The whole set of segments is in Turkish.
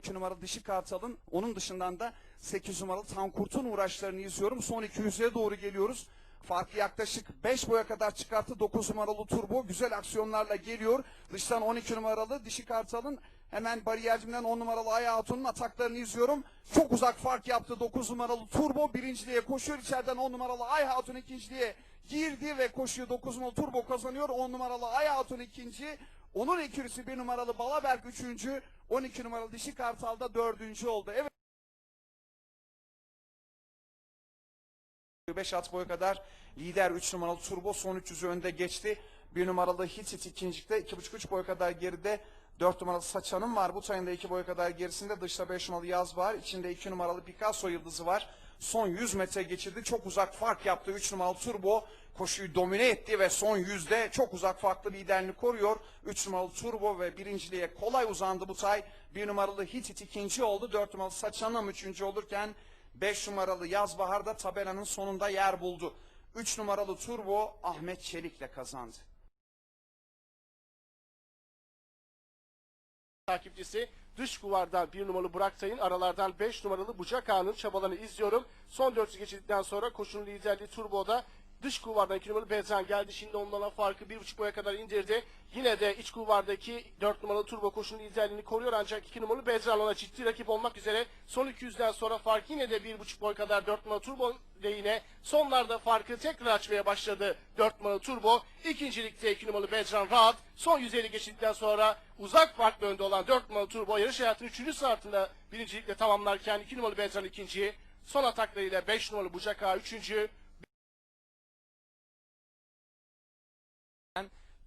2 numaralı dişi kartalın onun dışından da 8 numaralı Tankurt'un uğraşlarını izliyorum. Son 200'e doğru geliyoruz. Farkı yaklaşık 5 boya kadar çıkarttı. 9 numaralı Turbo güzel aksiyonlarla geliyor. Dıştan 12 numaralı dişi kartalın hemen bariyercimden 10 numaralı Aya Hatun'un ataklarını izliyorum. Çok uzak fark yaptı 9 numaralı Turbo birinciliğe koşuyor. İçeriden 10 numaralı Ay Hatun ikinciliğe girdi ve koşuyor 9 numaralı Turbo kazanıyor. 10 numaralı Ay Hatun ikinci. Onun ikilisi 1 numaralı Balaberk üçüncü. 12 numaralı dişi kartal da dördüncü oldu. Evet. 5 at boya kadar lider 3 numaralı Turbo son 300'ü önde geçti. 1 numaralı Hitit ikincilikte 2,5-3 boya kadar geride 4 numaralı Saçan'ın var. Bu sayında 2 boya kadar gerisinde dışta 5 numaralı Yaz var. İçinde 2 numaralı Picasso yıldızı var. Son 100 metre geçirdi. Çok uzak fark yaptı 3 numaralı Turbo. Koşuyu domine etti ve son yüzde çok uzak farklı liderini koruyor. 3 numaralı Turbo ve birinciliğe kolay uzandı bu tay. 1 numaralı Hitit ikinci oldu. 4 numaralı Saçan'ım üçüncü olurken 5 numaralı Yaz Bahar'da tabelanın sonunda yer buldu. 3 numaralı Turbo Ahmet Çelik'le kazandı. takipçisi dış kuvardan bir numaralı Burak Tay'ın aralardan 5 numaralı Bucak Ağa'nın çabalarını izliyorum. Son 400 geçildikten sonra koşunun liderliği Turbo'da dış kulvardan 2 numaralı Bezran geldi. Şimdi ondan farkı 1.5 boya kadar indirdi. Yine de iç kulvardaki 4 numaralı Turbo koşunun liderliğini koruyor ancak 2 numaralı Bezran ona ciddi rakip olmak üzere. Son 200'den sonra fark yine de 1.5 boy kadar 4 numaralı Turbo lehine. Sonlarda farkı tekrar açmaya başladı 4 numaralı Turbo. İkincilikte 2 numaralı Bezran rahat. Son 150 geçildikten sonra uzak farklı önde olan 4 numaralı Turbo yarış hayatının 3. startında birincilikle tamamlarken 2 numaralı Bezran ikinci. Son ataklarıyla 5 numaralı Bucak Ağa üçüncü.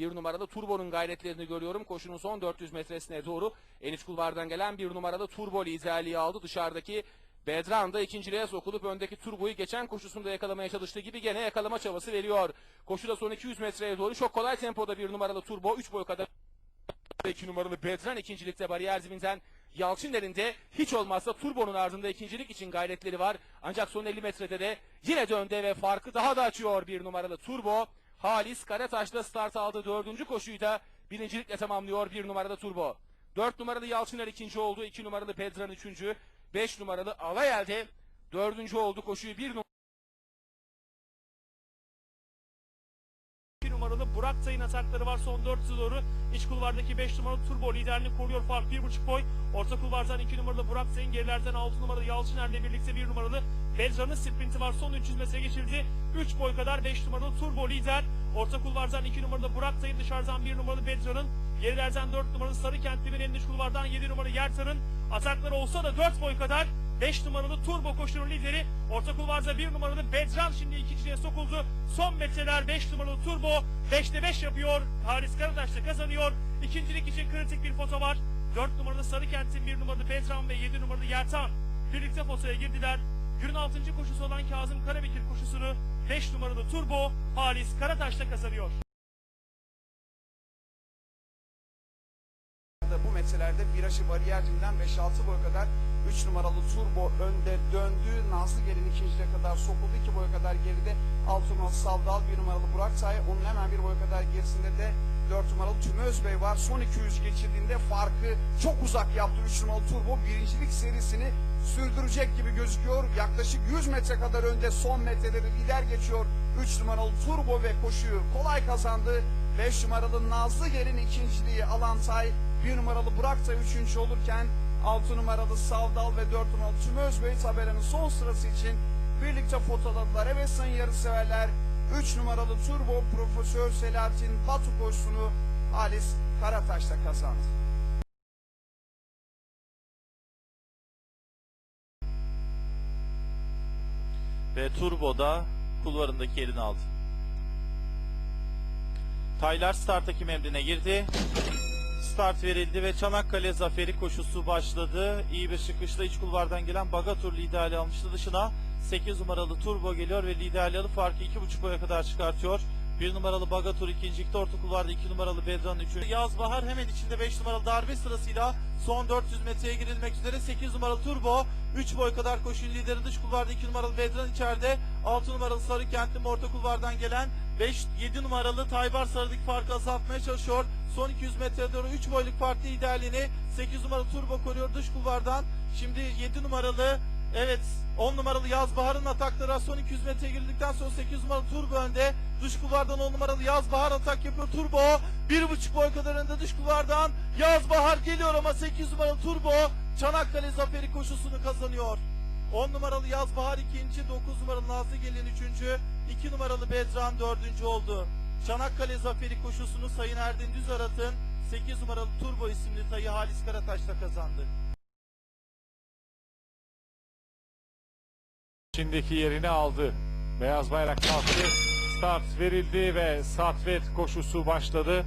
Bir numaralı Turbo'nun gayretlerini görüyorum. Koşunun son 400 metresine doğru en iç kulvardan gelen bir numaralı Turbo liderliği aldı. Dışarıdaki Bedran da ikinciliğe sokulup öndeki Turbo'yu geçen koşusunda yakalamaya çalıştığı gibi gene yakalama çabası veriyor. Koşuda son 200 metreye doğru çok kolay tempoda bir numaralı Turbo 3 boy kadar 2 numaralı Bedran ikincilikte bariyer zibinden Yalçın elinde hiç olmazsa Turbo'nun ardında ikincilik için gayretleri var. Ancak son 50 metrede de yine de önde ve farkı daha da açıyor bir numaralı Turbo. Halis Karataş'ta start aldı. Dördüncü koşuyu da birincilikle tamamlıyor bir numaralı Turbo. Dört numaralı Yalçıner ikinci oldu. iki numaralı Bedran üçüncü. Beş numaralı Alayel'de dördüncü oldu. Koşuyu bir numaralı Tay'ın atakları var son 400'e doğru. İç kulvardaki 5 numaralı Turbo liderliğini koruyor fark 1.5 boy. Orta kulvardan 2 numaralı Burak Tay'ın gerilerden 6 numaralı Yalçıner'le birlikte 1 numaralı Bezran'ın sprinti var. Son 300 metre geçildi. 3 boy kadar 5 numaralı Turbo lider. Orta kulvardan 2 numaralı Burak Tay'ın dışarıdan 1 numaralı Bezran'ın gerilerden 4 numaralı Sarı Kentli'nin en dış kulvardan 7 numaralı Yertan'ın atakları olsa da 4 boy kadar 5 numaralı Turbo koşunun lideri. Orta kulvarda 1 numaralı Bedran şimdi ikinciliğe sokuldu. Son metreler 5 numaralı Turbo. 5'te 5 yapıyor. Haris Karataş da kazanıyor. İkincilik için kritik bir foto var. 4 numaralı Sarıkent'in 1 numaralı Bedran ve 7 numaralı Yertan birlikte fotoya girdiler. Günün 6. koşusu olan Kazım Karabekir koşusunu 5 numaralı Turbo Halis Karataş'ta kazanıyor. Bu metrelerde virajı bariyercinden 5-6 boy kadar 3 numaralı turbo önde döndü. Nazlı gelin ikinciliğe kadar sokuldu. 2 boy kadar geride 6 numaralı Savdal, 1 numaralı Burak Say. Onun hemen bir boy kadar gerisinde de 4 numaralı Tümö Özbey var. Son 200 geçirdiğinde farkı çok uzak yaptı 3 numaralı turbo. Birincilik serisini sürdürecek gibi gözüküyor. Yaklaşık 100 metre kadar önde son metreleri lider geçiyor. 3 numaralı turbo ve koşuyu kolay kazandı. 5 numaralı Nazlı Gelin ikinciliği alan Tay, 1 numaralı Burak da üçüncü olurken 6 numaralı Savdal ve 4 numaralı Tümö Özbey tabelanın son sırası için birlikte fotoladılar. Evet sayın yarışseverler 3 numaralı Turbo Profesör Selahattin Batu koşusunu Halis Karataş'ta kazandı. ve Turbo'da kulvarındaki yerini aldı. Taylar start takım emrine girdi. Start verildi ve Çanakkale Zaferi koşusu başladı. İyi bir çıkışla iç kulvardan gelen Bagatur liderliği almıştı dışına. 8 numaralı Turbo geliyor ve liderliği alıp farkı 2.5 boya kadar çıkartıyor. 1 numaralı Bagatur ikincilikte orta kulvarda 2 numaralı Bedran 3. Yaz Bahar hemen içinde 5 numaralı darbe sırasıyla son 400 metreye girilmek üzere 8 numaralı Turbo 3 boy kadar koşun lideri dış kulvarda 2 numaralı Bedran içeride 6 numaralı Sarı Kentli orta kulvardan gelen 5 7 numaralı Taybar Sarıdık farkı azaltmaya çalışıyor. Son 200 metreye doğru 3 boyluk farklı liderliğini 8 numaralı Turbo koruyor dış kulvardan. Şimdi 7 numaralı evet 10 numaralı Yaz Bahar'ın atakları son 200 metreye girdikten sonra 8 numaralı Turbo önde. Dış kulvardan 10 numaralı Yaz Bahar atak yapıyor Turbo. 1,5 boy kadar önde dış kulvardan. Yaz Bahar geliyor ama 8 numaralı Turbo Çanakkale zaferi koşusunu kazanıyor. 10 numaralı Yaz Bahar ikinci, 9 numaralı Nazlı Gelin üçüncü, 2 numaralı Bedran dördüncü oldu. Çanakkale Zaferi koşusunu Sayın Erdin Düzarat'ın 8 numaralı Turbo isimli tayı Halis Karataş'ta kazandı. içindeki yerini aldı. Beyaz bayrak kalktı. Start verildi ve Satvet koşusu başladı.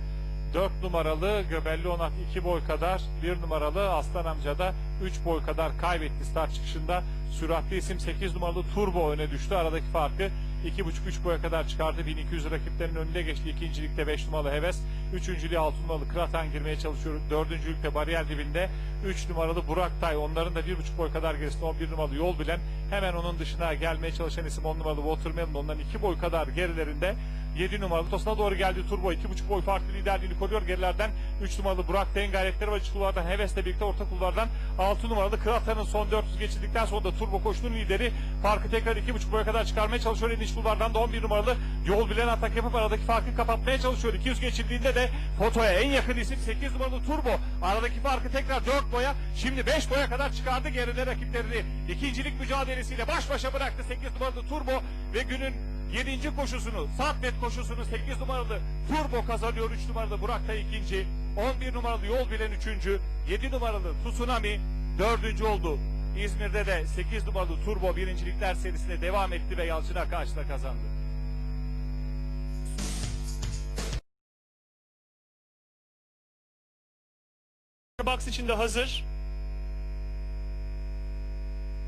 4 numaralı Göbelli Onat 2 boy kadar, 1 numaralı Aslan Amca da 3 boy kadar kaybetti start çıkışında. Süratli isim 8 numaralı Turbo öne düştü. Aradaki farkı 2,5-3 boya kadar çıkardı. 1200 rakiplerin önünde geçti. İkincilikte 5 numaralı Heves. Üçüncülüğe 6 numaralı Kratan girmeye çalışıyor. Dördüncülükte bariyer dibinde 3 numaralı Burak Tay. Onların da 1,5 boy kadar gerisinde 11 numaralı Yol Bilen. Hemen onun dışına gelmeye çalışan isim 10 numaralı Watermelon. Ondan 2 boy kadar gerilerinde 7 numaralı Tosuna doğru geldi Turbo. 2,5 boy farklı liderliğini koruyor. Gerilerden 3 numaralı Burak Tay'ın gayretleri. İç kulvardan Heves'le birlikte orta kulvardan 6 numaralı Kratan'ın son 400 geçildikten sonra da Turbo koşunun lideri farkı tekrar 2,5 boya kadar çıkarmaya çalışıyor. En iç kulvardan da 11 numaralı Yol Bilen atak yapıp aradaki farkı kapatmaya çalışıyor. 200 geçildiğinde de fotoya en yakın isim 8 numaralı Turbo. Aradaki farkı tekrar 4 boya şimdi 5 boya kadar çıkardı geride rakiplerini. İkincilik mücadelesiyle baş başa bıraktı 8 numaralı Turbo ve günün 7. koşusunu, Satmet koşusunu 8 numaralı Turbo kazanıyor. 3 numaralı Burak da ikinci. 11 numaralı Yol Bilen üçüncü. 7 numaralı Tsunami dördüncü oldu. İzmir'de de 8 numaralı Turbo birincilikler serisine devam etti ve Yalçın Akaç'la kazandı. Box içinde hazır.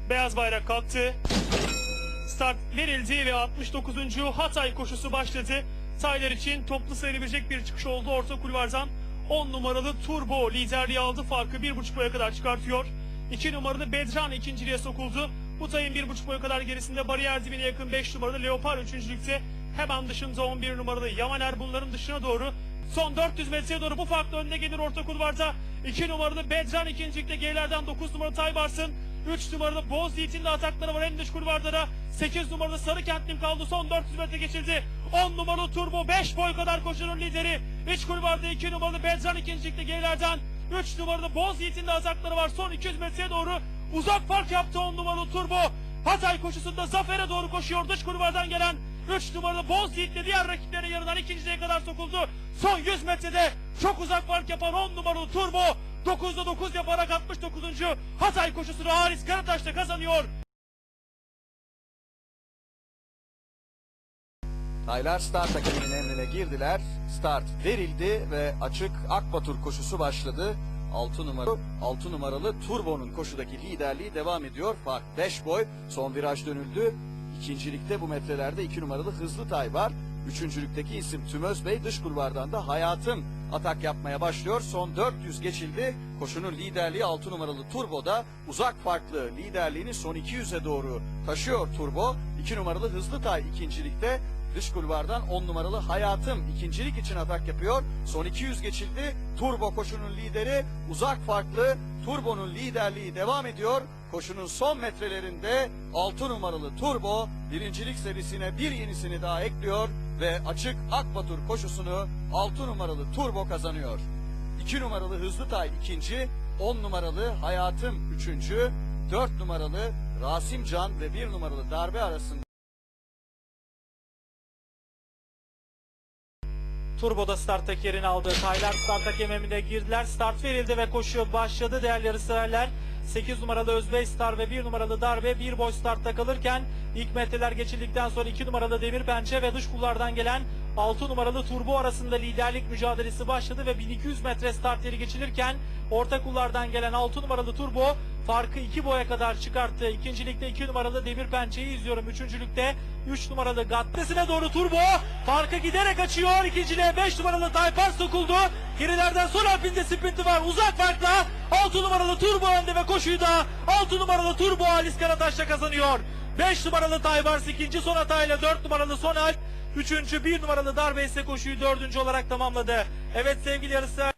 Beyaz bayrak kalktı. Start verildi ve 69. Hatay koşusu başladı. Taylar için toplu sayılabilecek bir çıkış oldu. Orta kulvardan 10 numaralı Turbo liderliği aldı. Farkı 1,5 boya kadar çıkartıyor. 2 numaralı Bedran ikinciliğe sokuldu. Bu tayın 1,5 boya kadar gerisinde bariyer dibine yakın 5 numaralı Leopar üçüncülükte. Hemen dışında 11 numaralı Yamaner bunların dışına doğru Son 400 metreye doğru bu farklı önüne gelir orta kulvarda. 2 numaralı Bedran ikincilikte gerilerden 9 numaralı Taybars'ın. 3 numaralı Boz Yiğit'in de atakları var en dış da. 8 numaralı Sarıkent'in kaldı son 400 metre geçildi. 10 numaralı Turbo 5 boy kadar koşunun lideri. İç kulvarda 2 numaralı Bedran ikincilikte gerilerden. 3 numaralı Boz Yiğit'in de atakları var son 200 metreye doğru. Uzak fark yaptı 10 numaralı Turbo. Hatay koşusunda zafere doğru koşuyor dış kulvardan gelen 3 numaralı Boz Yiğit de diğer rakiplerinin yanından ikinciliğe kadar sokuldu. Son 100 metrede çok uzak fark yapan 10 numaralı Turbo 9'da 9 yaparak 69. Hatay koşusunu Haris Karataş'ta kazanıyor. Taylar start takımının emrine girdiler. Start verildi ve açık Akbatur koşusu başladı. 6 numaralı 6 numaralı Turbo'nun koşudaki liderliği devam ediyor. Fark 5 boy. Son viraj dönüldü. İkincilikte bu metrelerde 2 numaralı Hızlı Tay var. Üçüncülükteki isim Tümöz Bey dış kulvardan da Hayatım atak yapmaya başlıyor. Son 400 geçildi. Koşunun liderliği 6 numaralı Turbo'da uzak farklı liderliğini son 200'e doğru taşıyor Turbo. 2 numaralı Hızlı Tay ikincilikte Dış kulvardan 10 numaralı Hayatım ikincilik için atak yapıyor. Son 200 geçildi. Turbo koşunun lideri uzak farklı. Turbo'nun liderliği devam ediyor. Koşunun son metrelerinde 6 numaralı Turbo birincilik serisine bir yenisini daha ekliyor ve açık Akbatur koşusunu 6 numaralı Turbo kazanıyor. 2 numaralı Hızlı Tay ikinci, 10 numaralı Hayatım üçüncü, 4 numaralı Rasim Can ve 1 numaralı Darbe arasında Turbo'da starttaki yerini aldı. Taylar starttaki ememine girdiler. Start verildi ve koşu başladı değerli yarışseverler. 8 numaralı Özbey Star ve 1 numaralı Darbe bir boy startta kalırken ilk metreler geçildikten sonra 2 numaralı Demir Pençe ve dış kullardan gelen 6 numaralı Turbo arasında liderlik mücadelesi başladı ve 1200 metre start yeri geçilirken orta kullardan gelen 6 numaralı Turbo farkı 2 boya kadar çıkarttı. İkincilikte 2 numaralı Demir Pençe'yi izliyorum. Üçüncülükte 3 numaralı Gattesine doğru Turbo farkı giderek açıyor. İkinciliğe 5 numaralı Tayfar sokuldu. Gerilerden son alpinde sprinti var. Uzak farkla 6 numaralı Turbo önde ve koşuyu da 6 numaralı Turbo Halis Karataş'la kazanıyor. 5 numaralı Taybars ikinci son hatayla 4 numaralı son alp Üçüncü bir numaralı Darbe ise koşuyu dördüncü olarak tamamladı. Evet sevgili yarışsever